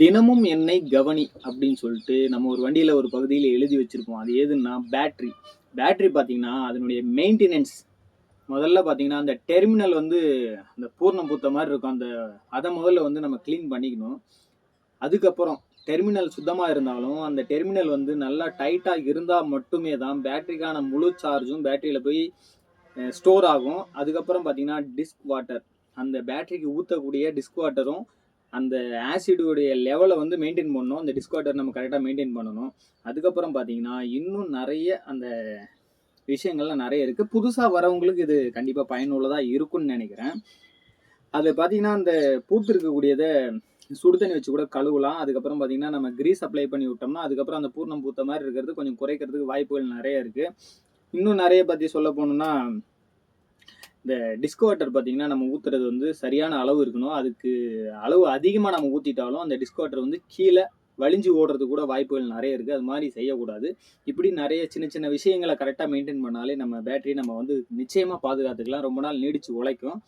தினமும் என்னை கவனி அப்படின்னு சொல்லிட்டு நம்ம ஒரு வண்டியில் ஒரு பகுதியில் எழுதி வச்சுருப்போம். அது எதுன்னா பேட்ரி பேட்ரி பார்த்தீங்கன்னா அதனுடைய மெயின்டெனன்ஸ் முதல்ல பார்த்தீங்கன்னா அந்த டெர்மினல் வந்து அந்த பூர்ணம் பூத்த மாதிரி இருக்கும். அந்த அதை முதல்ல வந்து நம்ம க்ளீன் பண்ணிக்கணும். அதுக்கப்புறம் டெர்மினல் சுத்தமாக இருந்தாலும் அந்த டெர்மினல் வந்து நல்லா டைட்டாக இருந்தால் மட்டுமே தான் பேட்டரிக்கான முழு சார்ஜும் பேட்டரியில் போய் ஸ்டோர் ஆகும். அதுக்கப்புறம் பார்த்தீங்கன்னா டிஸ்க் வாட்டர் அந்த பேட்டரிக்கு ஊற்றக்கூடிய டிஸ்க் வாட்டரும் அந்த ஆசிடுடைய லெவலை வந்து மெயின்டைன் பண்ணணும். அந்த டிஸ்கார்டர் நம்ம கரெக்டாக மெயின்டைன் பண்ணணும். அதுக்கப்புறம் பார்த்தீங்கன்னா இன்னும் நிறைய அந்த விஷயங்கள்லாம் நிறைய இருக்குது புதுசாக வரவங்களுக்கு இது கண்டிப்பாக பயனுள்ளதாக இருக்கும்னு நினைக்கிறேன். அது பார்த்தீங்கன்னா அந்த பூத்து இருக்கக்கூடியதை சுடு தண்ணி வச்சு கூட கழுவலாம். அதுக்கப்புறம் பார்த்தீங்கன்னா நம்ம கிரீஸ் அப்ளை பண்ணி விட்டோம்னா அதுக்கப்புறம் அந்த பூர்ணம் பூத்த மாதிரி இருக்கிறது கொஞ்சம் குறைக்கிறதுக்கு வாய்ப்புகள் நிறைய இருக்குது இன்னும் நிறைய பற்றி சொல்ல போகணுன்னா இந்த டிஸ்கோ வாட்டர் பார்த்தீங்கன்னா நம்ம ஊற்றுறது வந்து சரியான அளவு இருக்கணும். அதுக்கு அளவு அதிகமாக நம்ம ஊற்றிட்டாலும் அந்த டிஸ்கோ வாட்டர் வந்து கீழே வலிஞ்சு ஓடுறது கூட வாய்ப்புகள் நிறைய இருக்குது அது மாதிரி செய்யக்கூடாது. இப்படி நிறைய சின்ன சின்ன விஷயங்களை கரெக்டாக மெயின்டைன் பண்ணாலே நம்ம பேட்டரி நம்ம வந்து நிச்சயமாக பாதுகாத்துக்கலாம். ரொம்ப நாள் நீடித்து உழைக்கும்.